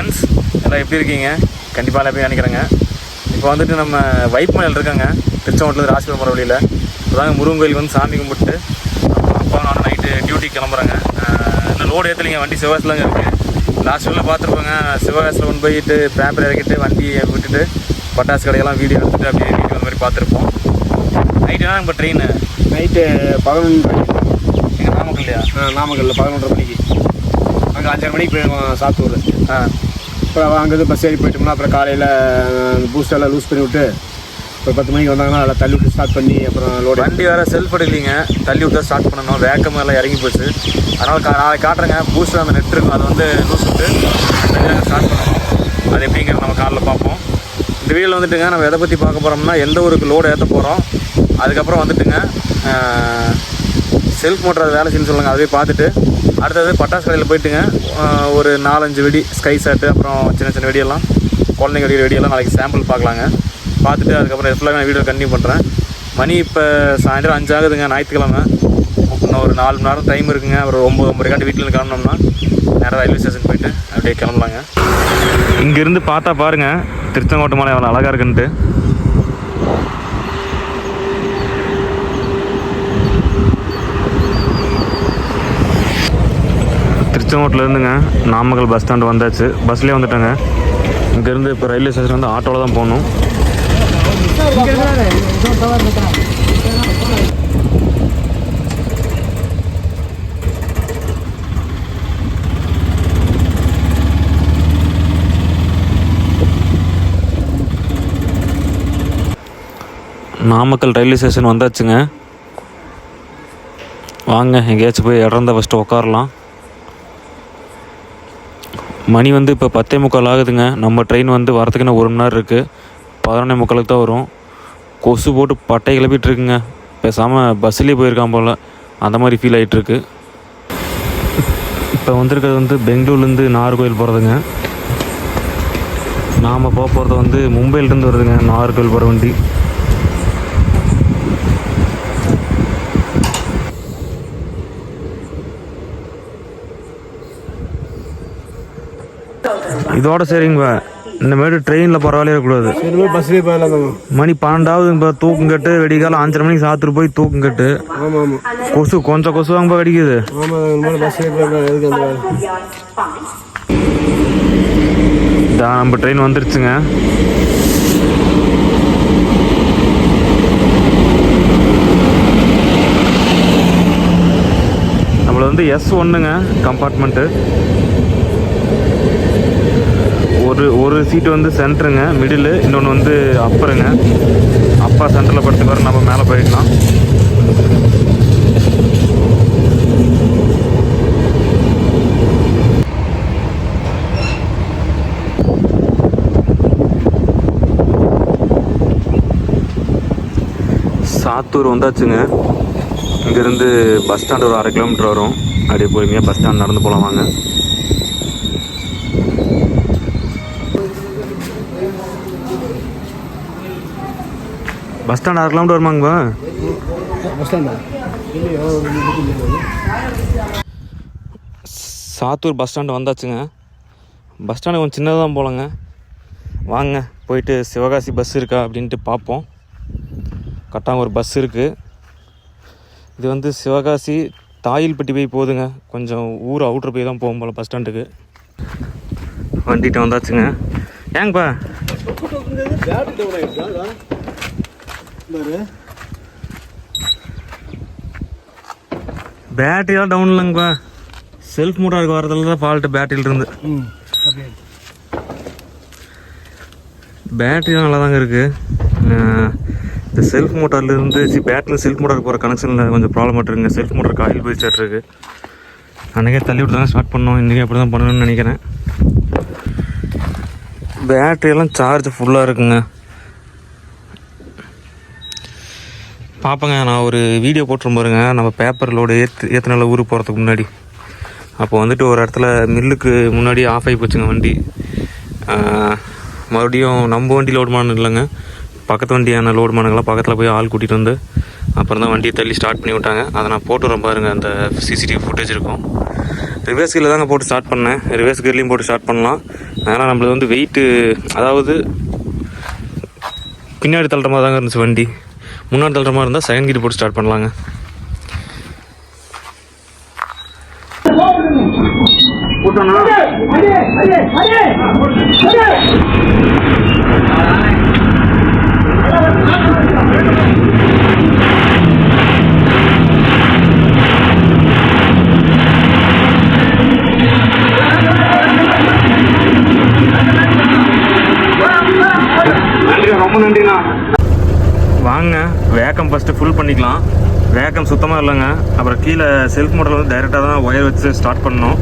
Friends எல்லாம் எப்படி இருக்கீங்க? கண்டிப்பாக எல்லாம் எப்படி நினைக்கிறேங்க. இப்போ வந்துட்டு நம்ம வைப்மலையில் இருக்காங்க. திருச்செங்கோட்டில் ராசிபுரம் போகிற வழியில். இப்போதாங்க முருகன் கோயில் வந்து சாமி கும்பிட்டு அப்பா நானும் நைட்டு டியூட்டி கிளம்புறாங்க. இன்னும் லோடு ஏற்றலைங்க வண்டி சிவகாசில் இருக்குது லாஸ்ட் வீட்டில் பார்த்துருப்பாங்க. சிவகாசில் கொண்டு போயிட்டு பேப்பர் இறக்கிட்டு வண்டியை விட்டுட்டு பட்டாசு கடையெல்லாம் வீடியோ எடுத்துட்டு அப்படியே வீட்டுக்கு வந்த மாதிரி பார்த்துருப்போம். நைட்டு தான் இப்போ ட்ரெயின் நைட்டு பதினொன்று எங்கள் நாமக்கல்லையா? நாமக்கல்ல பதினொன்றரை மணிக்கு. அங்கே அஞ்சரை மணிக்கு போயிடுவோம் சாத்தூர் ஆ. அப்புறம் அங்கேருந்து பஸ் ஏறி போயிட்டோம்னா அப்புறம் காலையில் பூஸ்டெல்லாம் லூஸ் பண்ணி விட்டு இப்போ பத்து மணிக்கு வந்தாங்கன்னா நல்லா தள்ளி விட்டு ஸ்டார்ட் பண்ணி அப்புறம் லோடு வண்டி வேறு செல்ஃப் எடுக்கலிங்க. தள்ளி விட்டு ஸ்டார்ட் பண்ணணும். வேக்கம் எல்லாம் இறங்கி போச்சு. அதனால் கா நாளைக்கு காட்டுறேங்க. பூஸ்டர் அந்த நெட் இருக்கும் அதை வந்து லூஸ் விட்டு ஸ்டார்ட் பண்ணணும். அது எப்படிங்கிறது நம்ம காலில் பார்ப்போம். இந்த வீடியோவில் வந்துட்டுங்க நம்ம எதை பற்றி பார்க்க போகிறோம்னா எந்த ஊருக்கு லோடு ஏற்ற போகிறோம் அதுக்கப்புறம் வந்துட்டுங்க செல்ஃப் மோட்டர் அது வேலை செய்யணும்னு சொல்லுங்கள் அதுவே பார்த்துட்டு அடுத்தது பட்டாசு கடையில் போயிட்டுங்க. ஒரு நாலஞ்சு வெடி ஸ்கை ஷாட்டு அப்புறம் சின்ன சின்ன வெடியெல்லாம் குழந்தைங்க வெடிக்கிற வெடியெல்லாம் நாளைக்கு சாம்பிள் பார்க்கலாங்க. பார்த்துட்டு அதுக்கப்புறம் ஃபுல்லாக நான் வீடியோ கண்டினியூ பண்ணுறேன் மணி இப்போ சாயந்தரம் அஞ்சு ஆகுதுங்க ஞாயிற்றுக்கிழமை. இன்னும் ஒரு நாலு மணி நேரம் டைம் இருக்குங்க. அப்புறம் ஒம்பது ஒம்பது காட்டி வீட்டில் கிளம்பினோம்னா நேராக ரயில்வே ஸ்டேஷன் போயிட்டு அப்படியே கிளம்பலாங்க. இங்கேருந்து பார்த்தா பாருங்கள் திருச்செங்கோட்டை மலை எவ்வளோ அழகாக இருக்குன்ட்டு. திருச்செங்கோட்டில் நாமக்கல் பஸ் ஸ்டாண்டு வந்தாச்சு. பஸ்லேயே வந்துட்டேங்க. இங்கேருந்து இப்போ ரயில்வே ஸ்டேஷன் வந்து ஆட்டோவில் தான் போகணும். நாமக்கல் ரயில்வே ஸ்டேஷன் வந்தாச்சுங்க. வாங்க எங்கேயாச்சும் போய் இடம் இருந்தால் ஃபஸ்ட்டு உட்காரலாம். மணி வந்து இப்போ பத்தே முக்கால் ஆகுதுங்க. நம்ம ட்ரெயின் வந்து வரதுக்கு இன்னும் ஒரு மணி நேரம் இருக்குது பதினொன்னே முக்காலுக்கு தான் வரும். கொசு போட்டு பட்டை கிளப்பிட்டு இருக்குங்க. பேசாமல் பஸ்ஸுலேயே போயிருக்கான் போல். அந்த மாதிரி ஃபீல் ஆகிட்டுருக்கு இப்போ வந்திருக்கிறது வந்து பெங்களூர்லேருந்து நாகர்கோவில் போகிறதுங்க நாம் போக போகிறது வந்து மும்பையிலேருந்து வருதுங்க நாகர்கோவில் போகிற வண்டி. இதோட சரிங்க இந்தமாரி ட்ரெயினில் பரவாயில்ல இருக்கக்கூடாது. மணி பன்னெண்டாவது இப்போ தூக்கம் கட்டு வெடிக்காலம் அஞ்சரை மணிக்கு சாத்துட்டு போய் தூக்கம் கட்டு. கொசு கொஞ்சம் கொசு வாங்க இந்த மாதிரி வேலை இதா நம்ம ட்ரெயின் வந்துருச்சுங்க. நம்மள வந்து எஸ் ஒன்றுங்க கம்பார்ட்மெண்ட்டு ஒரு ஒரு சீட்டு வந்து சென்டருங்க மிடில் இன்னொன்று வந்து அப்பருங்க அப்பா சென்டரில் படுத்துக்காரு நம்ம மேலே போயிடலாம். சாத்தூர் வந்தாச்சுங்க. இங்கேருந்து பஸ் ஸ்டாண்ட் ஒரு அரை கிலோமீட்டர் வரும். அப்படியே பொறுமையாக பஸ் ஸ்டாண்ட் நடந்து போகலாம் வாங்க. பஸ் ஸ்டாண்ட் அரை கிலோமீட்டர் வருமாங்க பஸ் ஸ்டாண்டா? சாத்தூர் பஸ் ஸ்டாண்டு வந்தாச்சுங்க. பஸ் ஸ்டாண்டு கொஞ்சம் சின்னதாக தான் போலங்க. வாங்க போயிட்டு சிவகாசி பஸ் இருக்கா அப்படின்ட்டு பார்ப்போம். கரெக்டாக ஒரு பஸ் இருக்குது இது வந்து சிவகாசி தாயில்பட்டி போய் போகுதுங்க. கொஞ்சம் ஊர் அவுட்ரு போய் தான் போகும் போல் பஸ் ஸ்டாண்டுக்கு. வண்டிகிட்ட வந்தாச்சுங்க. ஏங்கப்பா பேட்டரி டவுன் ஆகிடுச்சா பாரு பேட்டரியெல்லாம் டவுன் இல்லைங்கப்பா. செல்ஃப் மோட்டாருக்கு வரதுல தான் ஃபால்ட்டு பேட்டரியில இருந்து. ம் அப்படியே? பேட்டரி நல்லா தாங்க இருக்குது இந்த செல்ஃப் மோட்டார்லேருந்து சி பேட்டரியில் செல்ஃப் மோட்டார் போகிற கனெக்ஷனில் கொஞ்சம் ப்ராப்ளம் இருக்குங்க செல்ஃப் மோட்டருக்கு ஆயில் போயிட்டு இருக்கு அன்றைக்கே தள்ளி விட்டு தான் ஸ்டார்ட் பண்ணோம். இன்றைக்கி அப்படி தான் பண்ணணும்னு நினைக்கிறேன். பேட்டரி எல்லாம் சார்ஜ் ஃபுல்லாக இருக்குங்க. பார்ப்பங்க நான் ஒரு வீடியோ போட்டுரும் பாருங்க. நம்ம பேப்பர் லோடு ஏற்று ஏற்றினால ஊருக்கு போகிறதுக்கு முன்னாடி. அப்போ வந்துட்டு ஒரு இடத்துல மில்லுக்கு முன்னாடி ஆஃப் ஆகி போச்சுங்க வண்டி. மறுபடியும் நம்ம வண்டி லோடு மானு இல்லைங்க. பக்கத்து வண்டியான லோடு மானுங்களாம் பக்கத்தில் போய் ஆள் கூட்டிகிட்டு வந்து அப்புறம் தான் வண்டியை தள்ளி ஸ்டார்ட் பண்ணி விட்டாங்க. அதை நான் போட்டுறேன் பாருங்கள் அந்த சிசிடிவி ஃபுட்டேஜ் இருக்கும். ரிவர்ஸ் கீரில் தாங்க போட்டு ஸ்டார்ட் பண்ணேன். ரிவர்ஸ் கீர்லேயும் போட்டு ஸ்டார்ட் பண்ணலாம். ஆனால் நம்மளது வந்து வெயிட்டு அதாவது பின்னாடி தள்ளுற மாதிரி தாங்க இருந்துச்சு வண்டி. முன்னாடி தள்ளுற மாதிரி இருந்தால் செகண்ட் கீர் போட்டு ஸ்டார்ட் பண்ணலாங்க. வேக்கம் சுத்தமாக இல்லைங்க. அப்புறம் கீழே செல்ஃப் மோட்டர் வந்து டைரெக்டாக தான் ஒயர் வச்சு ஸ்டார்ட் பண்ணணும்.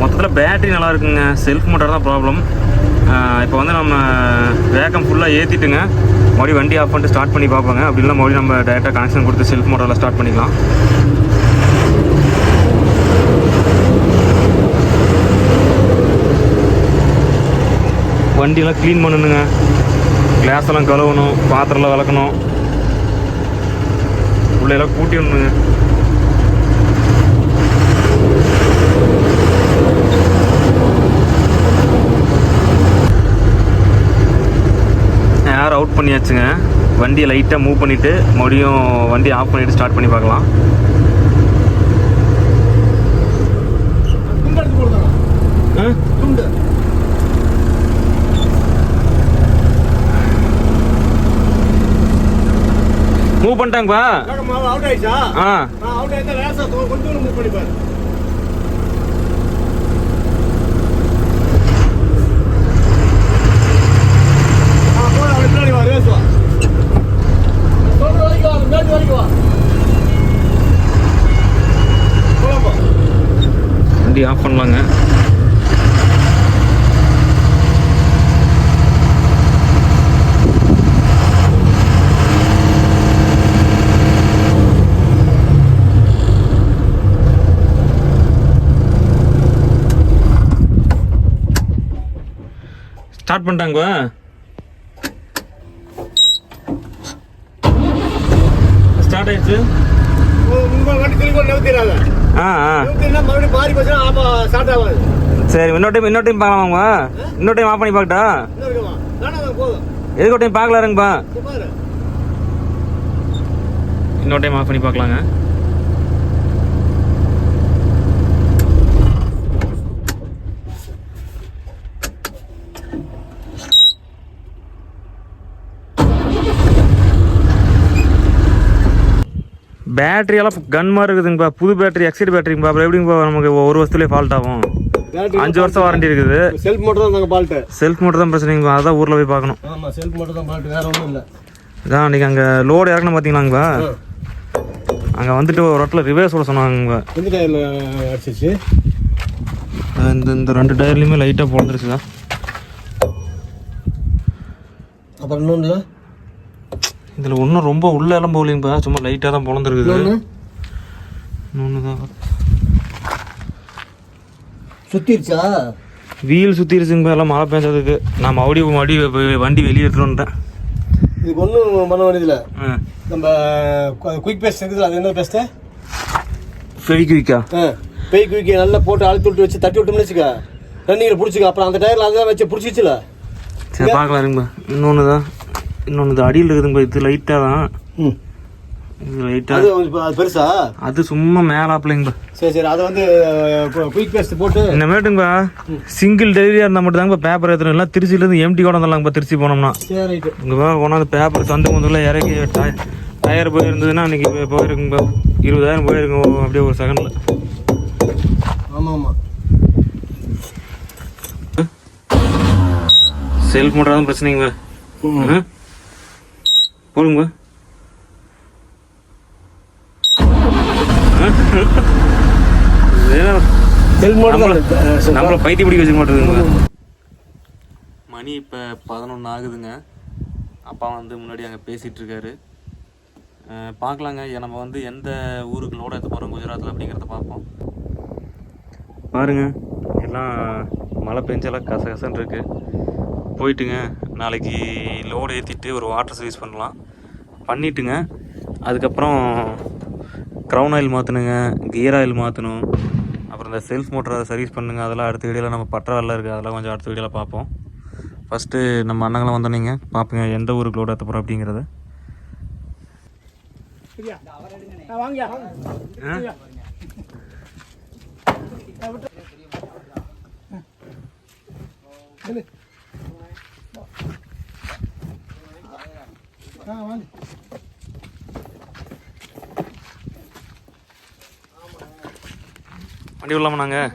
மொத்தத்தில் பேட்டரி நல்லா இருக்குங்க. செல்ஃப் மோட்டர் தான் ப்ராப்ளம் இப்போ வந்து நம்ம வேகம் ஃபுல்லாக ஏற்றிட்டுங்க மறுபடியும் வண்டி ஆஃப் பண்ணிட்டு ஸ்டார்ட் பண்ணி பார்ப்போங்க. அப்படி இல்லை மறுபடியும் நம்ம டேரெக்டாக கனெக்ஷன் கொடுத்து செல்ஃப் மோட்டரில் ஸ்டார்ட் பண்ணிக்கலாம். வண்டியெல்லாம் க்ளீன் பண்ணணுங்க. கிளாஸ் எல்லாம் கழுவணும். பாத்திரம்லாம் விளக்கணும். உள்ள எல்லாம் கூட்டி விடணுங்க ஏர் அவுட் பண்ணியாச்சுங்க? வண்டியை லைட்டாக மூவ் பண்ணிவிட்டு மறுபடியும் வண்டி ஆஃப் பண்ணிவிட்டு ஸ்டார்ட் பண்ணி பார்க்கலாம். ஆ? மூவ் பண்ணிட்டாங்கப்பா. அவுட் ஆயிடுச்சா? ஆ. அவுட் ஆயிட்டா லேசா கொஞ்சம் மூவ் பண்ணி பாரு. ஆ, போடா, அவன் பின்னாடி வா, race வா. சொல்ற வரைக்கும் வா, மேட்டு வரைக்கும் வா. போலாம் போ. வண்டி ஆஃப் பண்ணலாங்க ஸ்டார்ட் பண்ணிட்டாங்க. ஸ்டார்ட் ஆயிடுச்சு. ஆ ஆ. ஸ்டார்ட் சரி இன்னொரு டைம் இன்னொரு டைம் பார்க்கலாமாங்க இன்னொரு டைம் ஆஃப் பண்ணி பார்க்கட்டா? எதுக்கு ஒரு டைம் பார்க்கலாருங்கப்பா இன்னொரு டைம் ஆஃப் பண்ணி பார்க்கலாங்க. பேட்டரி எல்லாம் கன் மாதிரி இருக்குதுங்கப்பா. புது பேட்டரி எக்ஸைட் பேட்டரிங்கப்பா அப்புறம் எப்படிங்கப்பா நமக்கு ஒரு வருஷத்துலேயே ஃபால்ட் ஆகும்? அஞ்சு வருஷம் வாரண்டி இருக்குது. செல்ஃப் மட்டும் தான் பால்ட்டு செல்ஃப் மட்டும் தான் பிரச்சனைங்கப்பா அதான் ஊரில் போய் பார்க்கணும். ஆமாம் செல்ஃப் மட்டும் தான் பால்ட்டு வேற ஒன்றும் இல்லை. இதான் அன்றைக்கி அங்கே லோடு இறக்கணும் பார்த்தீங்களாங்கப்பா அங்கே வந்துட்டு ஒரு இடத்துல ரிவர்ஸ் விட சொன்னாங்கப்பா எந்த டயரில் அடிச்சிச்சு? இந்த இந்த ரெண்டு டயர்லையுமே லைட்டாக பிறந்துருச்சுதா அப்புறம் இன்னொன்று இதில் ஒன்றும் ரொம்ப உள்ள எல்லாம் போகலைங்கப்பா சும்மா லைட்டாக தான் பிறந்துருக்குது இன்னொன்று தான். சுத்திருச்சா? வீல் சுற்றிருச்சுங்கப்பா எல்லாம் மழை பெஞ்சதுக்கு. நான் மறுபடியும் மறுபடியும் வண்டி வெளியே எடுத்துட்டு வந்துட்டேன். இதுக்கு ஒன்றும் பண்ண வேண்டியதில்ல. நம்ம குயிக் பேஸ்ட் இருக்குதுல அது என்ன பேஸ்ட்டு ஃபெவிக்விக்கா ஆ. பெய் குயிக்கை நல்லா போட்டு அழுத்தி விட்டு வச்சு தட்டி விட்டோம்னு வச்சுக்க. ரன்னிங்கில் பிடிச்சிக்க. அப்புறம் அந்த டயரில் அதுதான் வச்சு பிடிச்சிச்சுல சரி பார்க்கலாம் இருங்கப்பா இன்னொன்று தான். இன்னொன்று இது அடியில் இருக்குதுங்கப்பா இது லைட்டாக தான். இது லைட்டாக அது பெருசா? அது சும்மா மேலாப்பிள்ளைங்கப்பா சரி சரி அதை வந்து குயிக் பேஸ்ட் போட்டு. இன்னமேட்டுங்கப்பா சிங்கிள் டெலிவரியாக இருந்தால் மட்டும் தாங்கப்பா பேப்பர் ஏற்றணும் எல்லாம் திருச்சியிலேருந்து எம்டி கூட வந்துடலாங்கப்பா திருச்சி போனோம்னா. சரி ரைட்டு இங்கே பா கொண்டாந்து பேப்பர் சந்து முதல்ல இறக்கி டய- டயர் போயிருந்ததுன்னா அன்றைக்கி போயிருக்குங்க இருபதாயிரம் போயிருக்கும் அப்படியே ஒரு செகண்டில் ஆமாம் ஆமாம் செல்ஃப் மோட்டர் தான் பிரச்சனைங்க போடுங்க செல்ஃப் நம்மள மட்டும் நம்மள பைத்தியம் பிடிக்க வச்சுக்க மாட்டேங்குதுங்க. மணி இப்போ பதினொன்று ஆகுதுங்க. அப்பா வந்து முன்னாடி அங்கே பேசிகிட்டு இருக்காரு பார்க்கலாங்க. நம்ம வந்து எந்த ஊருக்கு லோட் எடுத்து போகிறோம் குஜராத்தில் அப்படிங்கிறத பார்ப்போம். பாருங்க. எல்லாம் மழை பெஞ்செல்லாம் கசகசன்னு இருக்கு போயிட்டுங்க. நாளைக்கு லோடு ஏற்றிட்டு ஒரு வாட்டர் சர்வீஸ் பண்ணலாம். பண்ணிட்டுங்க. அதுக்கப்புறம் க்ரௌன் ஆயில் மாற்றணுங்க கியர் ஆயில் மாற்றணும் அப்புறம் அந்த செல்ஃப் மோட்டரை சர்வீஸ் பண்ணுங்க. அதெல்லாம் அடுத்த வீடியோவில் நம்ம பற்ற வேலை இருக்குது அதெல்லாம் கொஞ்சம் அடுத்த வீடியோவில் பார்ப்போம். ஃபஸ்ட்டு நம்ம அண்ணங்களும் வந்தோன்னீங்க பார்ப்பீங்க எந்த ஊருக்கு லோட் ஏற்ற போகிறோம் அப்படிங்கிறது. வாங்க ஆ? வண்டி விடலாமா நாங்கள்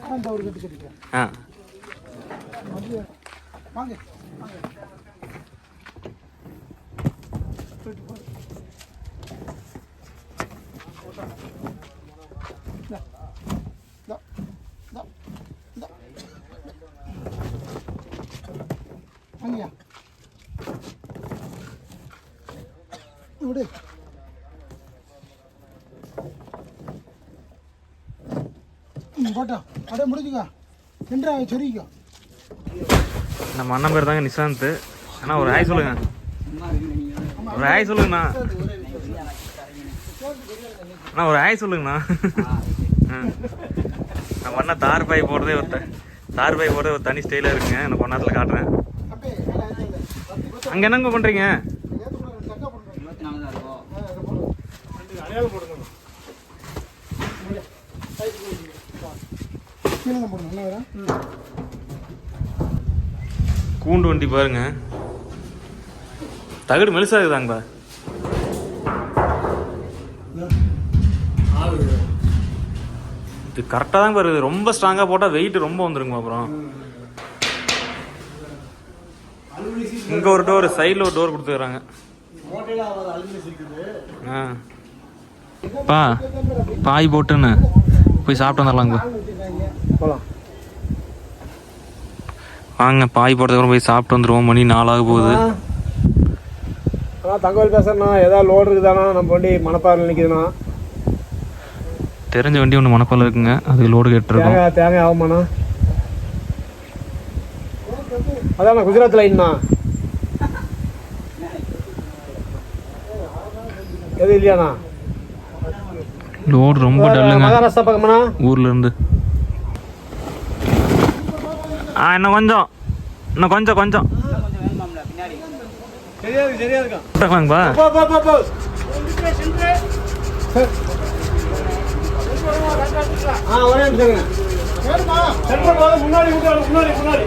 ஆ. வாங்கய்யா விடு ம் போட்டோம் அப்படியே முடிஞ்சுக்கோ. நின்றா சொருகிக்கோ. நம்ம அண்ணன் பேர் தாங்க நிஷாந்த் அண்ணா ஒரு ஹாய் சொல்லுங்க. ஒரு ஹாய் சொல்லுங்கண்ணா. அண்ணா ஒரு ஹாய் சொல்லுங்கண்ணா. நம்ம அண்ணன் தார் பாய் போடுறதே ஒரு தார் பாய் போடுறது ஒரு தனி ஸ்டைலாக இருக்குங்க. நான் நேரத்தில் காட்டுறேன். அங்கே என்னங்க பண்ணுறீங்க ஏற்றுக்கூடாது தக்கா பண்ணுறோம் கீழே போடணும் என்ன வரேன் கூண்டு வண்டி பாருங்க. தகடு மெலிசா இருக்குதாங்கப்பா. இது கரெக்டாக தான் பாருது ரொம்ப ஸ்ட்ராங்காக போட்டால் வெயிட் ரொம்ப வந்துருங்க அப்புறம். இங்கே ஒரு டோர் சைடில் ஒரு டோர் கொடுத்துக்கிறாங்க ஆ. பா பாய் போட்டுன்னு. போய் சாப்பிட்டு வந்துடலாங்க போகலாம் வாங்க பாய் போட்டதுக்கப்புறம் போய் சாப்பிட்டு வந்துடுவோம் மணி நாளாக போகுது. அண்ணா. தங்கவேல் பேசுறேண்ணா. ஏதாவது லோடு இருக்குதாண்ணா? நம்ம வண்டி மணப்பாறையில் நிற்கிதுண்ணா தெரிஞ்ச வண்டி ஒன்று மணப்பால் இருக்குங்க. அதுக்கு லோடு கேட்டிருக்கோம். தேங்காய் ஆகுமாண்ணா? அதாண்ணா குஜராத் லைன்ண்ணா எது இல்லையாண்ணா? லோடு ரொம்ப டல்லுங்க மகாராஷ்டிரா பக்கமாண்ணா? ஊர்ல இருந்து ஆ இன்னும் கொஞ்சம். இன்னும் கொஞ்சம் கொஞ்சம். சரியா முன்னாடி முன்னாடி முன்னாடி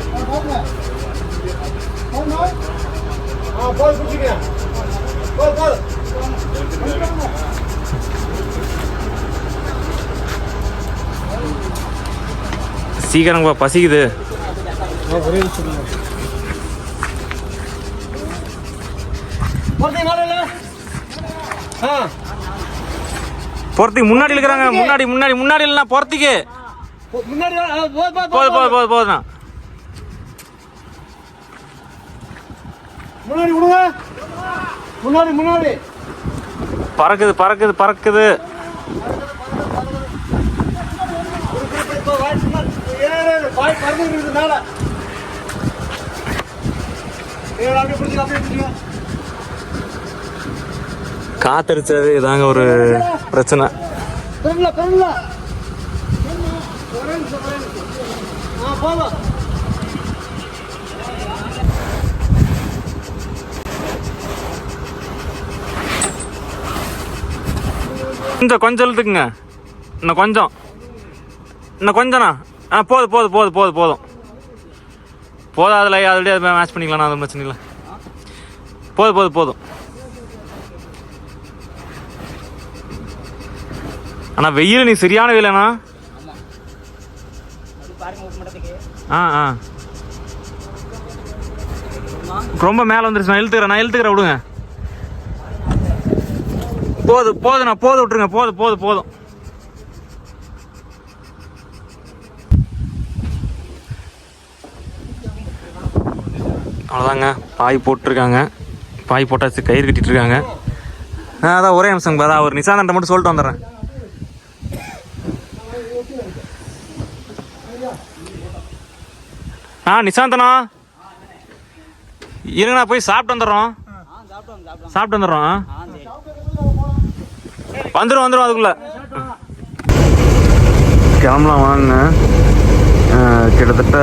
சீக்கிரங்கப்பா பசிக்குது. ஒரே ஆ. முன்னாடி இருக்கிறாங்க. முன்னாடி முன்னாடி முன்னாடி இல்லைனா போறதுக்கு. போ- முன்னாடி போது போது போதும் போதும் போதும் போதும் முன்னாடி விடுங்க. முன்னாடி முன்னாடி. பறக்குது பறக்குது பறக்குது. இப்போ வாய் முன்னாடி. ஏறு, ஏறு, வாய் பறந்துட்டு இருக்குது மேல. ஏறு, அப்படியே பிடிச்சிக்க, அப்படியே பிடிச்சிக்க. காத்தடிச்சது இதாங்க ஒரு பிரச்சனை. கொஞ்சம் கொஞ்சம் இழுத்துக்குங்க. இன்னும் கொஞ்சம். இன்னும் கொஞ்சம்ண்ணா. ஆ போதும் போதும் போதும் போதும் போதும். போதும் அதில் ஆல்ரெடி மேட்ச் பண்ணிக்கலாம் அது பிரச்சனை இல்லை. போதும் போதும் போதும். அண்ணா வெயில் நீ சரியான வெயிலண்ணா. ஆ ஆ. ரொம்ப மேலே வந்துருச்சு நான் இழுத்துக்கிறேன் நான் இழுத்துக்கிறேன் விடுங்க. போதும் போதுண்ணா போதும் விட்டுருங்க போதும் போதும் போதும். அவ்வளோதாங்க பாய் போட்டிருக்காங்க. பாய் போட்டாச்சு கயிறு கட்டிட்டுருக்காங்க. ஆ அதான் ஒரே நிமிஷம் அதான் ஒரு நிசாந்தன்ட்ட மட்டும் சொல்லிட்டு வந்துடுறேன். ஆ நிசாந்தனா? இருங்கண்ணா போய் சாப்பிட்டு வந்துடுறோம். சாப்பிட்டு வந்துடுறோம் வந்துடும் வந்துடும் அதுக்குள்ள. கிளம்பலாம் வாங்க. கிட்டத்தட்ட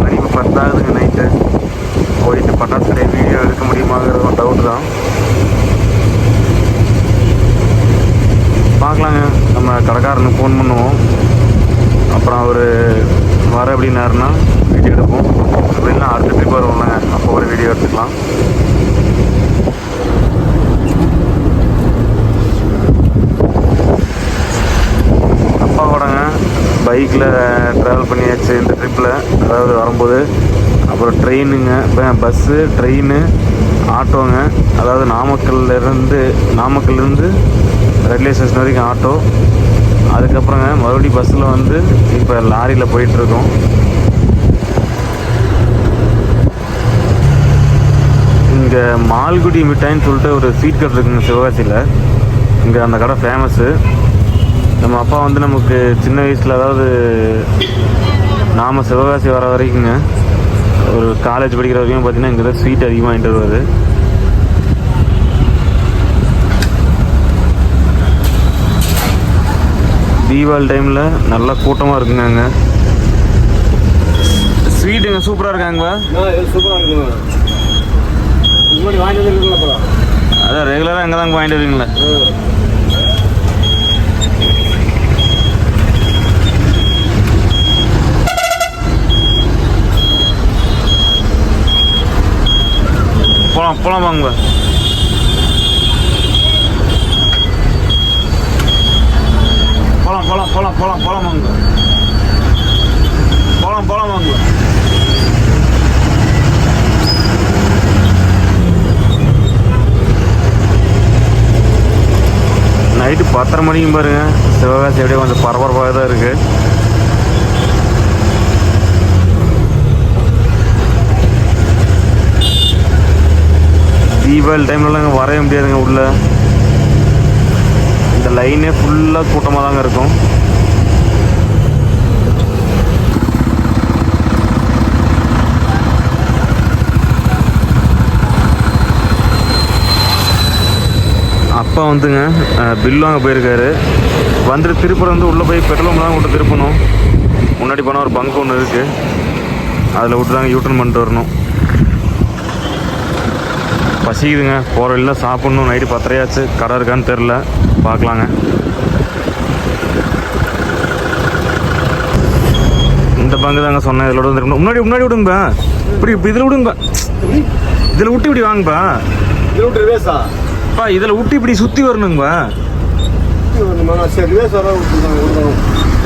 மணி பத்தாகுதுங்க நைட்டு. போயிட்டு பட்டாசு கடை வீடியோ எடுக்க முடியுமாங்கிறது டவுட் தான். பார்க்கலாங்க. நம்ம கடைக்காரனுக்கு ஃபோன் பண்ணுவோம். அப்புறம் அவர் வர அப்படின்னாருன்னா வீடியோ எடுப்போம். அப்படின்னா அடுத்த ட்ரிப் வருவோம்ல. அப்போ ஒரு வீடியோ எடுத்துக்கலாம். அப்பாவோடங்க பைக்கில் ட்ராவல் பண்ணியாச்சு இந்த ட்ரிப்பில் அதாவது வரும்போது அப்புறம் ட்ரெயினுங்க பஸ்ஸு ட்ரெயின் ஆட்டோங்க. அதாவது நாமக்கல்லேருந்து நாமக்கல்லேருந்து ரயில்வே ஸ்டேஷன் வரைக்கும் ஆட்டோ. அதுக்கப்புறங்க மறுபடியும் பஸ்ஸில் வந்து இப்போ லாரியில் போயிட்டுருக்கோம். இங்கே மால்குடி மிட்டாய்ன்னு சொல்லிட்டு ஒரு ஸ்வீட் கடை இருக்குங்க சிவகாசியில். இங்கே அந்த கடை ஃபேமஸ்ஸு நம்ம அப்பா வந்து நமக்கு சின்ன வயசில் அதாவது நாம் சிவகாசி வர வரைக்குங்க. ஒரு காலேஜ் படிக்கிற வரைக்கும் பார்த்தீங்கன்னா இங்கே தான் ஸ்வீட் அதிகமாக வாங்கிட்டு வருவார் தீபாவளி டைமில் நல்லா கூட்டமாக இருக்குங்க அங்கே. ஸ்வீட்டுங்க சூப்பராக இருக்காங்க சூப்பராக இருக்குங்க. முன்னாடி வாங்கிட்டு அதான் ரெகுலராக எங்கே தாங்க வாங்கிட்டு வருவீங்களா போகலாம் போகலாம் வாங்க. போலாம் போலாம் போலாம் போலாம் போலாம் வாங்க. போலாம் போலாம் வாங்க. நைட்டு பத்தரை மணிக்கும் பாருங்க. சிவகாசி அப்படியே கொஞ்சம் பரபரப்பாக தான் இருக்குது தீபாவளி டைம்லலாம் இங்கே வரவே முடியாதுங்க உள்ள. இந்த லைனே ஃபுல்லாக கூட்டமாக தாங்க இருக்கும். அப்பா வந்துங்க பில் வாங்க போயிருக்காரு. வந்துட்டு திருப்பூர் வந்து உள்ளே போய் பெட்ரோல் தான் விட்டு திருப்பணும். முன்னாடி போனால் ஒரு பங்க் ஒன்று இருக்குது அதில் விட்டு தாங்க யூட்டர்ன் பண்ணிட்டு வரணும். பசிக்குதுங்க. போகிற வழியில் சாப்பிட்ணும். நைட்டு பத்தரையாச்சு. கடை இருக்கான்னு தெரில பார்க்கலாங்க. இந்த பங்கு தாங்க சொன்னேன். இதில் விட முன்னாடி முன்னாடி விடுங்கப்பா. இப்படி இப்போ இதில் விடுங்கப்பா. இதில் விட்டு இப்படி வாங்கப்பா. இதில் விட்டு ரிவேஸா பா இதில் விட்டு இப்படி சுற்றி வரணுங்கப்பா.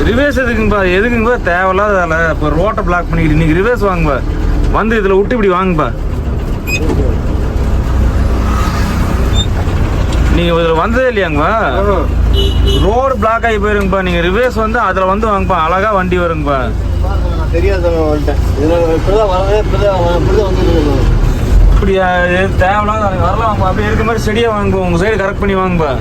ரிவேஸ் எதுக்குங்கப்பா? எதுக்குங்கப்பா? தேவையில்லாத வேலை. இப்போ ரோட்டை பிளாக் பண்ணிக்கிட்டு நீங்கள் ரிவேஸ் வாங்கப்பா. வந்து இதில் விட்டு இப்படி வாங்கப்பா. நீங்கள் இதில் வந்ததே இல்லையாங்கப்பா ரோடு பிளாக் ஆகி போயிருங்கப்பா. நீங்கள் ரிவேஸ் வந்து அதில் வந்து வாங்கப்பா. அழகாக வண்டி வருங்கப்பா. தெரியாத வந்துட்டேன் தேவையில்லாத வரலாம் வாங்கப்பா. அப்படியே இருக்க மாதிரி செடியாக வாங்கப்பா உங்கள் சைடு கரெக்ட் பண்ணி வாங்கப்பா.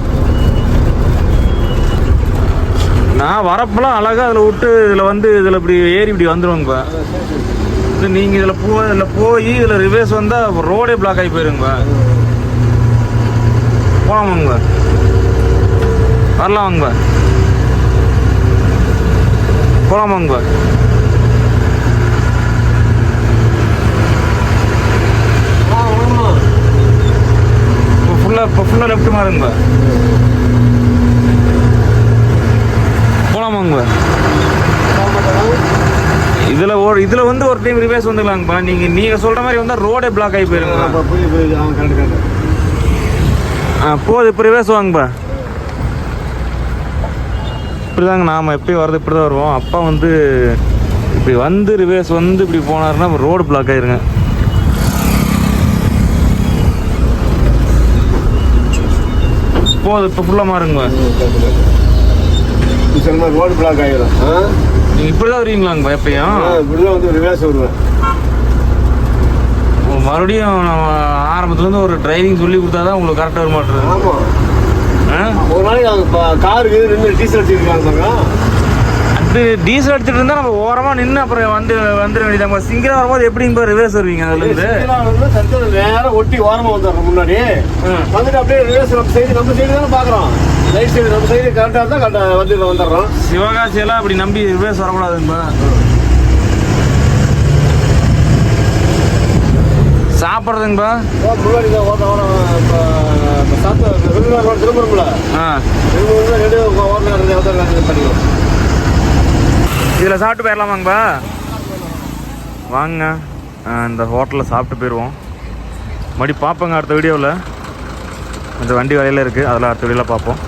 நான் வரப்பெல்லாம் அழகாக அதில் விட்டு இதில் வந்து இதில் இப்படி ஏறி இப்படி வந்துடுவாங்கப்பா நீங்கள் இதில் போ இதில் போய் இதில் ரிவேஸ் வந்தால் ரோடே பிளாக் ஆகி போயிருங்கப்பா. போலாம் வாங்க. வரலாம் வாங்க. போலாம் வாங்க. இப்போ ஃபுல்லாக இப்போ ஃபுல்லாக லெஃப்ட் மாறுங்க. போலாமாங்க இதில் ஒரு இதில் வந்து ஒரு டைம் ரிவேஸ் வந்துக்கலாங்கப்பா. நீங்கள் நீங்கள் சொல்கிற மாதிரி வந்தால் ரோடே பிளாக் ஆகி போயிருங்க புரியுது புரியுது ஆ கரெக்ட் கரெக்ட் ஆ போகுது இப்போ ரிவேஸ் வாங்கப்பா இப்படி தாங்க நாம் எப்பயும் வரது இப்படி தான் வருவோம். அப்பா வந்து இப்படி வந்து ரிவேஸ் வந்து இப்படி போனாருன்னா ரோடு பிளாக் ஆயிருங்க. போகுது இப்போ ஃபுல்லாக மாறுங்க ரோடு பிளாக் ஆகிடும் ஆ? நீங்கள் இப்படி தான் வருவீங்களாங்கப்பா எப்பயும்? இப்படிதான் வந்து ரிவேஸ் வருவேன். மறுபடியும் நம்ம ஆரம்பத்துலேருந்து ஒரு டிரைவிங் சொல்லி கொடுத்தா தான் உங்களுக்கு கரெக்டாக வர ஆ? ஒரு நாளைக்கு அவங்க காருக்கு நின்று டீசல் அடிச்சிருக்காங்க அது டீசல் அடிச்சிட்டு இருந்தா நம்ம ஓரமா நின்று அப்புறம் வந்து வந்துட வேண்டியதாங்க சிங்கிளா வரும்போது எப்படிங்க ரிவர்ஸ் வருவீங்க அதுல இருந்து? சர்க்கிள் நேரம் ஒட்டி ஓரமா வந்துடுறோம் முன்னாடி. வந்துட்டு அப்படியே ரிவேஸ் நம்ம சைடு நம்ம சைடு தானே பாக்குறோம் ரைட் சைடு நம்ம சைடு கரெக்டாக இருந்தால் கரெக்டாக வந்து வந்துடுறோம் சிவகாசியெல்லாம் அப்படி நம்பி ரிவர்ஸ் வரக்கூடாதுங்கப்பா சாப்பிட்றதுங்கப்பா ஓ, முன்னாடி தான் ஓட்ட ஓட சாப்பிட்டு ரெகுலர் ரோடு திரும்புறோம்ல ஆ. இதில் சாப்பிட்டு போயிடலாமாங்கப்பா? வாங்க. இந்த ஹோட்டலில் சாப்பிட்டு போயிடுவோம் மறுபடி பார்ப்போங்க அடுத்த வீடியோவில். கொஞ்சம் வண்டி வேலையில் இருக்குது அதில் அடுத்த வீடியோவில் பார்ப்போம்